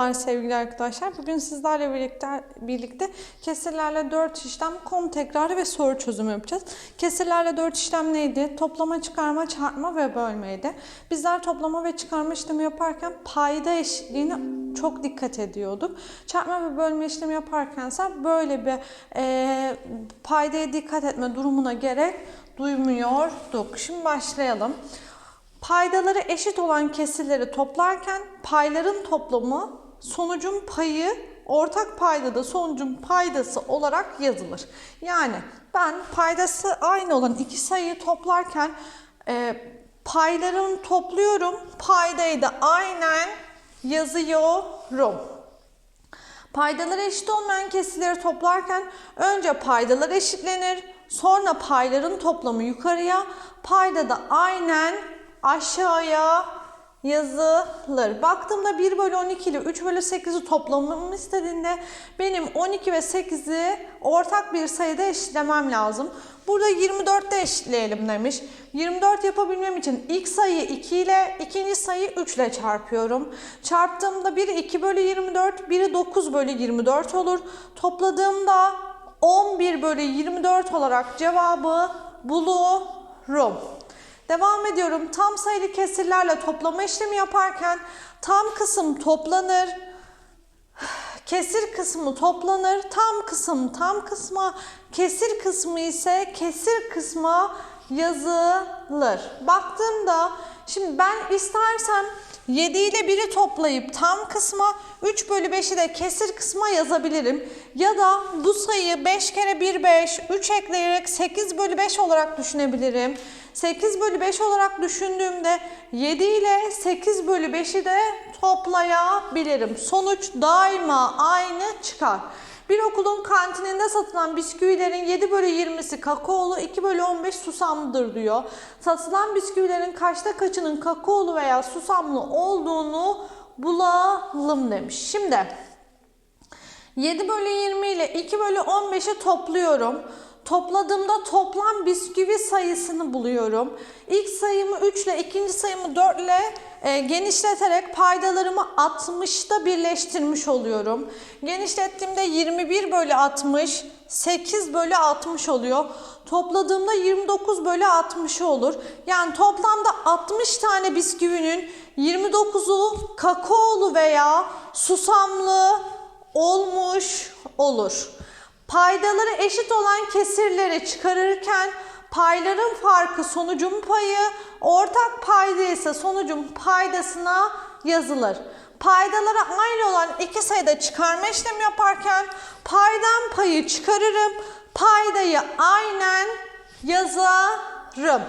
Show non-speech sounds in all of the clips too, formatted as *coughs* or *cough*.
Merhabalar sevgili arkadaşlar. Bugün sizlerle birlikte birlikte kesirlerle 4 işlem, konu tekrarı ve soru çözümü yapacağız. Kesirlerle 4 işlem neydi? Toplama, çıkarma, çarpma ve bölmeydi. Bizler toplama ve çıkarma işlemi yaparken payda eşitliğine çok dikkat ediyorduk. Çarpma ve bölme işlemi yaparken ise böyle bir e, paydaya dikkat etme durumuna gerek duymuyorduk. Şimdi başlayalım. Paydaları eşit olan kesirleri toplarken payların toplamı sonucun payı ortak paydada sonucun paydası olarak yazılır. Yani ben paydası aynı olan iki sayıyı toplarken e, paylarını topluyorum. Paydayı da aynen yazıyorum. Paydaları eşit olmayan kesirleri toplarken önce paydalar eşitlenir, sonra payların toplamı yukarıya, payda da aynen aşağıya yazılır. Baktığımda 1 bölü 12 ile 3 bölü 8'i toplamamı istediğinde benim 12 ve 8'i ortak bir sayıda eşitlemem lazım. Burada 24 de eşitleyelim demiş. 24 yapabilmem için ilk sayıyı 2 ile ikinci sayıyı 3 ile çarpıyorum. Çarptığımda biri 2 bölü 24, biri 9 bölü 24 olur. Topladığımda 11 bölü 24 olarak cevabı bulurum. Devam ediyorum. Tam sayılı kesirlerle toplama işlemi yaparken tam kısım toplanır. Kesir kısmı toplanır. Tam kısım tam kısma, kesir kısmı ise kesir kısma yazılır. Baktığımda şimdi ben istersem 7 ile 1'i toplayıp tam kısma 3 bölü 5'i de kesir kısma yazabilirim. Ya da bu sayıyı 5 kere 1 5, 3 ekleyerek 8 bölü 5 olarak düşünebilirim. 8 bölü 5 olarak düşündüğümde 7 ile 8 bölü 5'i de toplayabilirim. Sonuç daima aynı çıkar. Bir okulun kantininde satılan bisküvilerin 7 bölü 20'si kakaolu, 2 bölü 15 susamlıdır diyor. Satılan bisküvilerin kaçta kaçının kakaolu veya susamlı olduğunu bulalım demiş. Şimdi 7 bölü 20 ile 2 bölü 15'i topluyorum. Topladığımda toplam bisküvi sayısını buluyorum. İlk sayımı 3 ile ikinci sayımı 4 ile e, genişleterek paydalarımı 60'ta birleştirmiş oluyorum. Genişlettiğimde 21 bölü 60, 8 bölü 60 oluyor. Topladığımda 29 bölü 60 olur. Yani toplamda 60 tane bisküvinin 29'u kakaolu veya susamlı olmuş olur. Paydaları eşit olan kesirleri çıkarırken payların farkı sonucun payı, ortak payda ise sonucun paydasına yazılır. Paydaları aynı olan iki sayıda çıkarma işlemi yaparken paydan payı çıkarırım, paydayı aynen yazarım.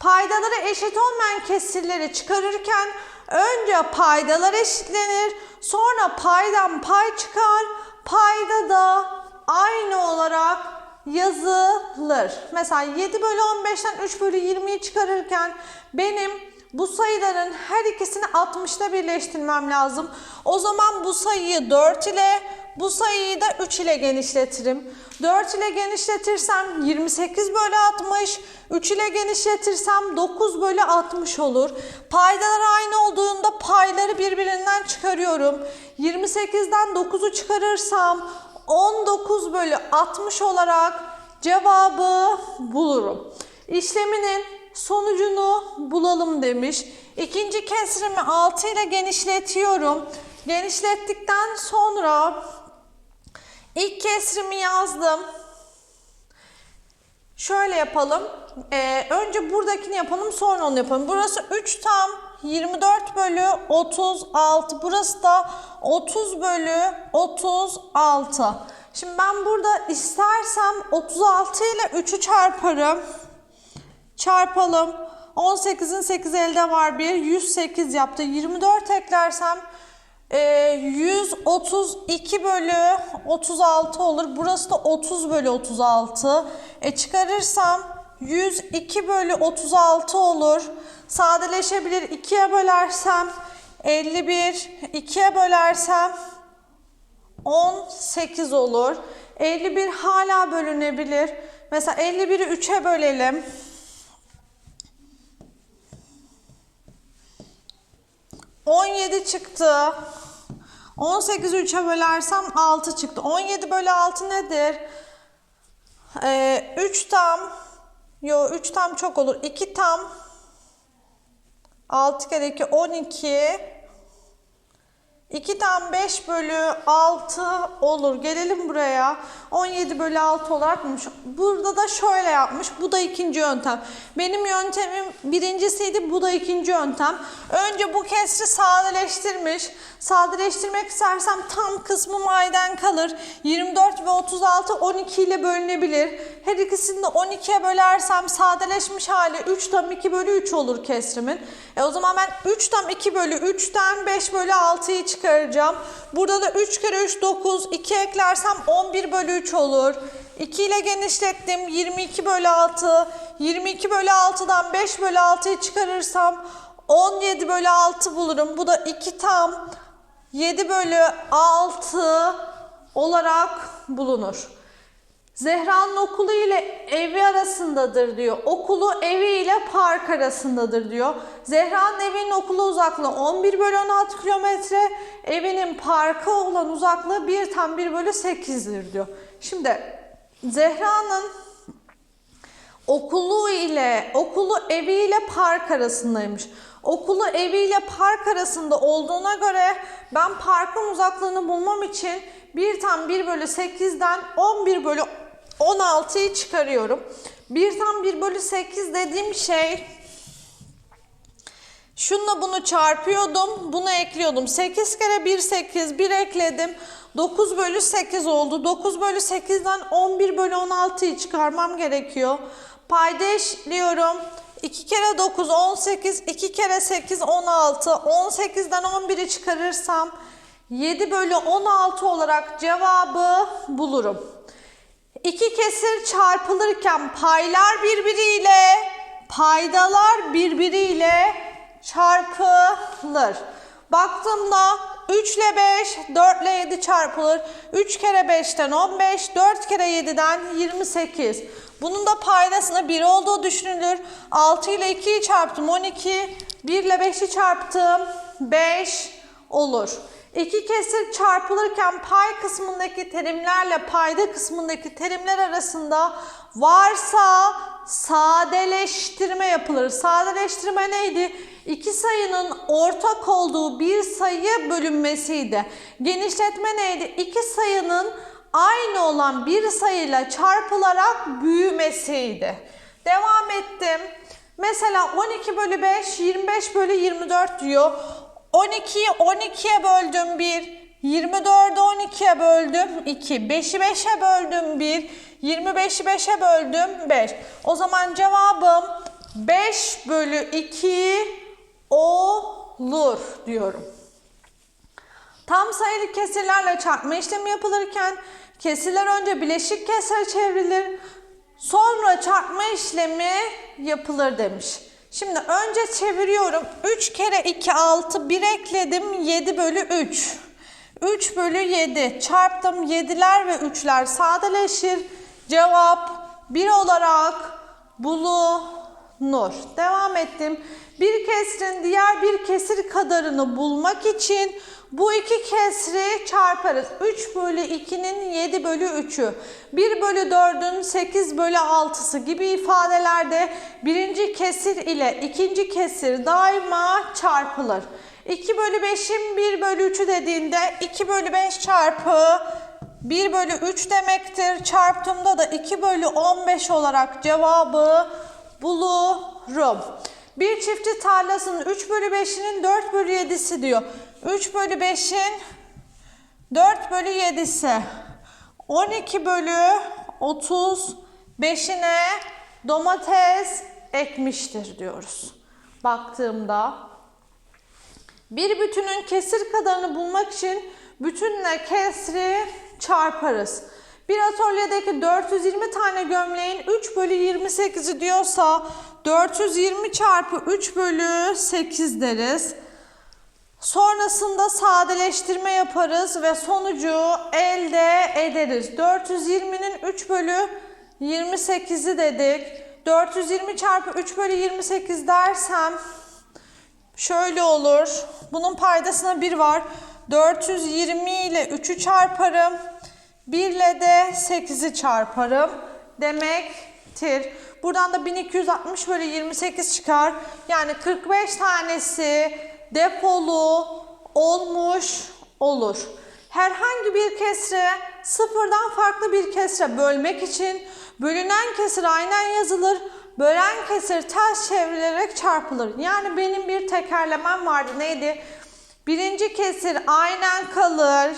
Paydaları eşit olmayan kesirleri çıkarırken önce paydalar eşitlenir, sonra paydan pay çıkar, payda da aynı olarak yazılır. Mesela 7 bölü 15'ten 3 bölü 20'yi çıkarırken benim bu sayıların her ikisini 60'ta birleştirmem lazım. O zaman bu sayıyı 4 ile bu sayıyı da 3 ile genişletirim. 4 ile genişletirsem 28 bölü 60, 3 ile genişletirsem 9 bölü 60 olur. Paydalar aynı olduğunda payları birbirinden çıkarıyorum. 28'den 9'u çıkarırsam 19 bölü 60 olarak cevabı bulurum. İşleminin sonucunu bulalım demiş. İkinci kesrimi 6 ile genişletiyorum. Genişlettikten sonra ilk kesrimi yazdım. Şöyle yapalım. Ee, önce buradakini yapalım sonra onu yapalım. Burası 3 tam 24 bölü 36. Burası da 30 bölü 36. Şimdi ben burada istersem 36 ile 3'ü çarparım. Çarpalım. 18'in 8 elde var 1. 108 yaptı. 24 eklersem e, 132 bölü 36 olur. Burası da 30 bölü 36. E çıkarırsam 102 bölü 36 olur. Sadeleşebilir. 2'ye bölersem 51. 2'ye bölersem 18 olur. 51 hala bölünebilir. Mesela 51'i 3'e bölelim. 17 çıktı. 18'i 3'e bölersem 6 çıktı. 17 bölü 6 nedir? Ee, 3 tam, yo 3 tam çok olur. 2 tam, 6 kere 2, 12. 2 tam 5 bölü 6 olur. Gelelim buraya. 17 bölü 6 olarak bulmuş. Burada da şöyle yapmış. Bu da ikinci yöntem. Benim yöntemim birincisiydi. Bu da ikinci yöntem. Önce bu kesri sadeleştirmiş. Sadeleştirmek istersem tam kısmı mayden kalır. 24 ve 36 12 ile bölünebilir. Her ikisini de 12'ye bölersem sadeleşmiş hali 3 tam 2 bölü 3 olur kesrimin. E o zaman ben 3 tam 2 bölü 3'ten 5 bölü 6'yı çıkaracağım. Burada da 3 kere 3 9. 2 eklersem 11 bölü 3 olur. 2 ile genişlettim. 22 bölü 6. 22 bölü 6'dan 5 bölü 6'yı çıkarırsam 17 bölü 6 bulurum. Bu da 2 tam 7 bölü 6 olarak bulunur. Zehra'nın okulu ile evi arasındadır diyor. Okulu evi ile park arasındadır diyor. Zehra'nın evinin okulu uzaklığı 11 bölü 16 kilometre. Evinin parka olan uzaklığı 1 tam 1 bölü 8'dir diyor. Şimdi Zehra'nın okulu ile okulu evi ile park arasındaymış. Okulu evi ile park arasında olduğuna göre ben parkın uzaklığını bulmam için 1 tam 1 bölü 8'den 11 bölü 16'yı çıkarıyorum. 1 tam 1 bölü 8 dediğim şey Şununla bunu çarpıyordum, bunu ekliyordum. 8 kere 1 8, 1 ekledim. 9 bölü 8 oldu. 9 bölü 8'den 11 bölü 16'yı çıkarmam gerekiyor. Payda eşliyorum. 2 kere 9 18, 2 kere 8 16. 18'den 11'i çıkarırsam 7 bölü 16 olarak cevabı bulurum. İki kesir çarpılırken paylar birbiriyle, paydalar birbiriyle çarpılır. Baktığımda 3 ile 5, 4 ile 7 çarpılır. 3 kere 5'ten 15, 4 kere 7'den 28. Bunun da paydasına 1 olduğu düşünülür. 6 ile 2'yi çarptım 12, 1 ile 5'i çarptım 5 olur. İki kesir çarpılırken pay kısmındaki terimlerle payda kısmındaki terimler arasında varsa sadeleştirme yapılır. Sadeleştirme neydi? İki sayının ortak olduğu bir sayı bölünmesiydi. Genişletme neydi? İki sayının aynı olan bir sayıyla çarpılarak büyümesiydi. Devam ettim. Mesela 12 bölü 5, 25 bölü 24 diyor. 12'yi 12'ye böldüm 1. 24'ü 12'ye böldüm 2. 5'i 5'e böldüm 1. 25'i 5'e böldüm 5. O zaman cevabım 5 bölü 2 olur diyorum. Tam sayılı kesirlerle çarpma işlemi yapılırken kesirler önce bileşik kesre çevrilir. Sonra çarpma işlemi yapılır demiş. Şimdi önce çeviriyorum. 3 kere 2 6 1 ekledim 7 bölü 3. 3 bölü 7 çarptım 7'ler ve 3'ler sadeleşir. Cevap 1 olarak bulunur. Devam ettim. Bir kesrin diğer bir kesir kadarını bulmak için bu iki kesri çarparız. 3 bölü 2'nin 7 bölü 3'ü. 1 bölü 4'ün 8 bölü 6'sı gibi ifadelerde birinci kesir ile ikinci kesir daima çarpılır. 2 bölü 5'in 1 bölü 3'ü dediğinde 2 bölü 5 çarpı 1 bölü 3 demektir. Çarptığımda da 2 bölü 15 olarak cevabı bulurum. Bir çiftçi tarlasının 3 bölü 5'inin 4 bölü 7'si diyor. 3 bölü 5'in 4 bölü 7'si. 12 bölü 35'ine domates ekmiştir diyoruz. Baktığımda bir bütünün kesir kadarını bulmak için bütünle kesri çarparız. Bir atölyedeki 420 tane gömleğin 3 bölü 28'i diyorsa 420 çarpı 3 bölü 8 deriz. Sonrasında sadeleştirme yaparız ve sonucu elde ederiz. 420'nin 3 bölü 28'i dedik. 420 çarpı 3 bölü 28 dersem şöyle olur. Bunun paydasına 1 var. 420 ile 3'ü çarparım. 1 ile de 8'i çarparım demektir. Buradan da 1260 bölü 28 çıkar. Yani 45 tanesi depolu olmuş olur. Herhangi bir kesre sıfırdan farklı bir kesre bölmek için bölünen kesir aynen yazılır. Bölen kesir ters çevrilerek çarpılır. Yani benim bir tekerlemem vardı. Neydi? Birinci kesir aynen kalır.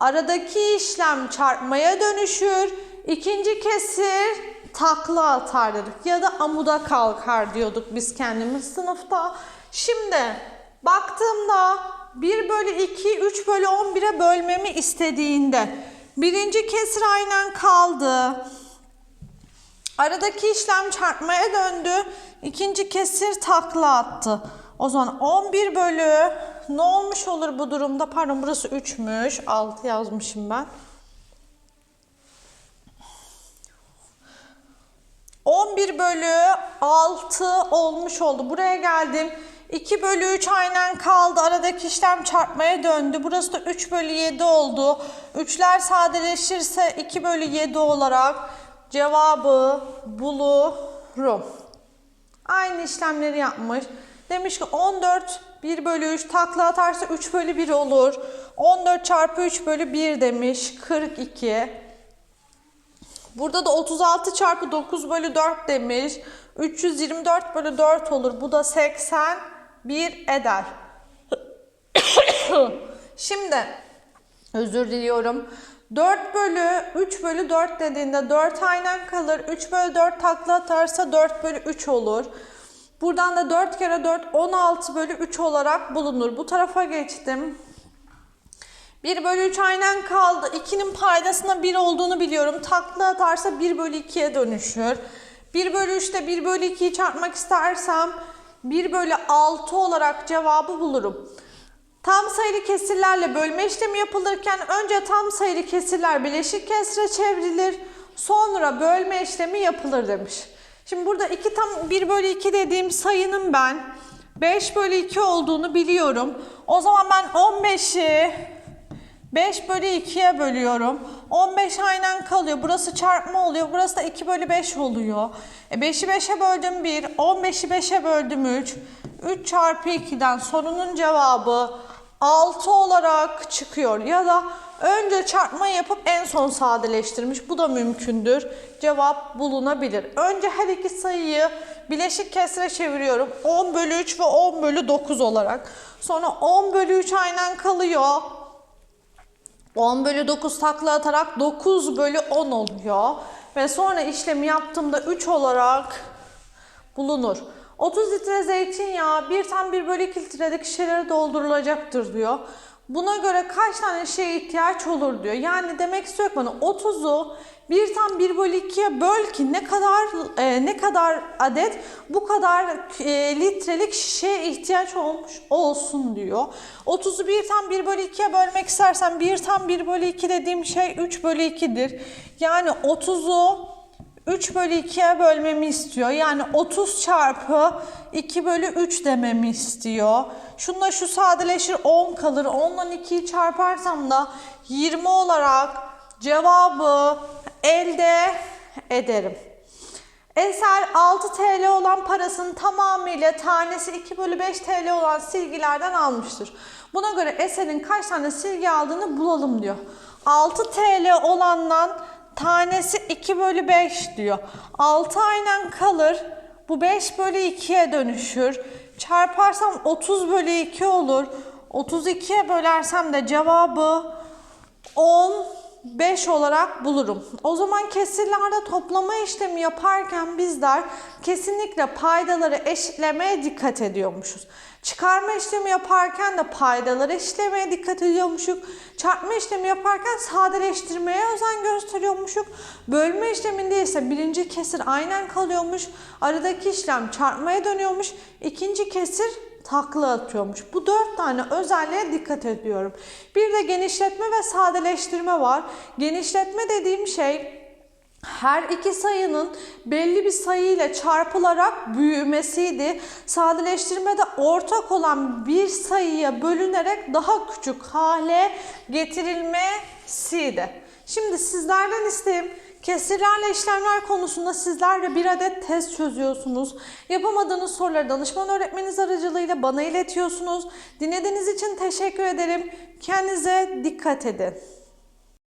Aradaki işlem çarpmaya dönüşür. İkinci kesir takla atar dedik. Ya da amuda kalkar diyorduk biz kendimiz sınıfta. Şimdi baktığımda 1 bölü 2, 3 bölü 11'e bölmemi istediğinde birinci kesir aynen kaldı. Aradaki işlem çarpmaya döndü. İkinci kesir takla attı. O zaman 11 bölü ne olmuş olur bu durumda? Pardon burası 3'müş. 6 yazmışım ben. 11 bölü 6 olmuş oldu. Buraya geldim. 2 bölü 3 aynen kaldı. Aradaki işlem çarpmaya döndü. Burası da 3 bölü 7 oldu. 3'ler sadeleşirse 2 bölü 7 olarak cevabı bulurum. Aynı işlemleri yapmış. Demiş ki 14 1 bölü 3 takla atarsa 3 bölü 1 olur. 14 çarpı 3 bölü 1 demiş. 42. Burada da 36 çarpı 9 bölü 4 demiş. 324 bölü 4 olur. Bu da 81 eder. *coughs* Şimdi özür diliyorum. 4 bölü 3 bölü 4 dediğinde 4 aynen kalır. 3 bölü 4 takla atarsa 4 bölü 3 olur. Buradan da 4 kere 4 16 bölü 3 olarak bulunur. Bu tarafa geçtim. 1 bölü 3 aynen kaldı. 2'nin paydasına 1 olduğunu biliyorum. Takla atarsa 1 bölü 2'ye dönüşür. 1 bölü 3'te 1 bölü 2'yi çarpmak istersem 1 bölü 6 olarak cevabı bulurum. Tam sayılı kesirlerle bölme işlemi yapılırken önce tam sayılı kesirler bileşik kesre çevrilir. Sonra bölme işlemi yapılır demiş. Şimdi burada 2 tam 1 bölü 2 dediğim sayının ben 5 bölü 2 olduğunu biliyorum. O zaman ben 15'i 5 bölü 2'ye bölüyorum. 15 aynen kalıyor. Burası çarpma oluyor. Burası da 2 bölü 5 oluyor. E 5'i 5'e böldüm 1. 15'i 5'e böldüm 3. 3 çarpı 2'den sorunun cevabı 6 olarak çıkıyor. Ya da önce çarpma yapıp en son sadeleştirmiş. Bu da mümkündür. Cevap bulunabilir. Önce her iki sayıyı bileşik kesre çeviriyorum. 10 bölü 3 ve 10 bölü 9 olarak. Sonra 10 bölü 3 aynen kalıyor. 10 bölü 9 takla atarak 9 bölü 10 oluyor. Ve sonra işlemi yaptığımda 3 olarak bulunur. 30 litre zeytinyağı 1 tam 1 bölü 2 litrelik şişelere doldurulacaktır diyor. Buna göre kaç tane şeye ihtiyaç olur diyor. Yani demek istiyor ki bana 30'u 1 tam 1 bölü 2'ye böl ki ne kadar e, ne kadar adet bu kadar e, litrelik şişeye ihtiyaç olmuş olsun diyor. 30'u 1 tam 1 bölü 2'ye bölmek istersen 1 tam 1 bölü 2 dediğim şey 3 bölü 2'dir. Yani 30'u 3 bölü 2'ye bölmemi istiyor. Yani 30 çarpı 2 bölü 3 dememi istiyor. Şunla şu sadeleşir 10 kalır. 10 ile 2'yi çarparsam da 20 olarak cevabı elde ederim. Eser 6 TL olan parasının tamamıyla tanesi 2 bölü 5 TL olan silgilerden almıştır. Buna göre Eser'in kaç tane silgi aldığını bulalım diyor. 6 TL olandan tanesi 2 bölü 5 diyor. 6 aynen kalır. Bu 5 bölü 2'ye dönüşür. Çarparsam 30 bölü 2 olur. 32'ye bölersem de cevabı 15 olarak bulurum. O zaman kesirlerde toplama işlemi yaparken bizler kesinlikle paydaları eşitlemeye dikkat ediyormuşuz. Çıkarma işlemi yaparken de paydaları eşitlemeye dikkat ediyormuşuk. Çarpma işlemi yaparken sadeleştirmeye özen gösteriyormuşuk. Bölme işleminde ise birinci kesir aynen kalıyormuş. Aradaki işlem çarpmaya dönüyormuş. İkinci kesir takla atıyormuş. Bu dört tane özelliğe dikkat ediyorum. Bir de genişletme ve sadeleştirme var. Genişletme dediğim şey her iki sayının belli bir sayı ile çarpılarak büyümesiydi. Sadeleştirmede ortak olan bir sayıya bölünerek daha küçük hale getirilmesiydi. Şimdi sizlerden isteğim kesirlerle işlemler konusunda sizler de bir adet test çözüyorsunuz. Yapamadığınız soruları danışman öğretmeniniz aracılığıyla bana iletiyorsunuz. Dinlediğiniz için teşekkür ederim. Kendinize dikkat edin.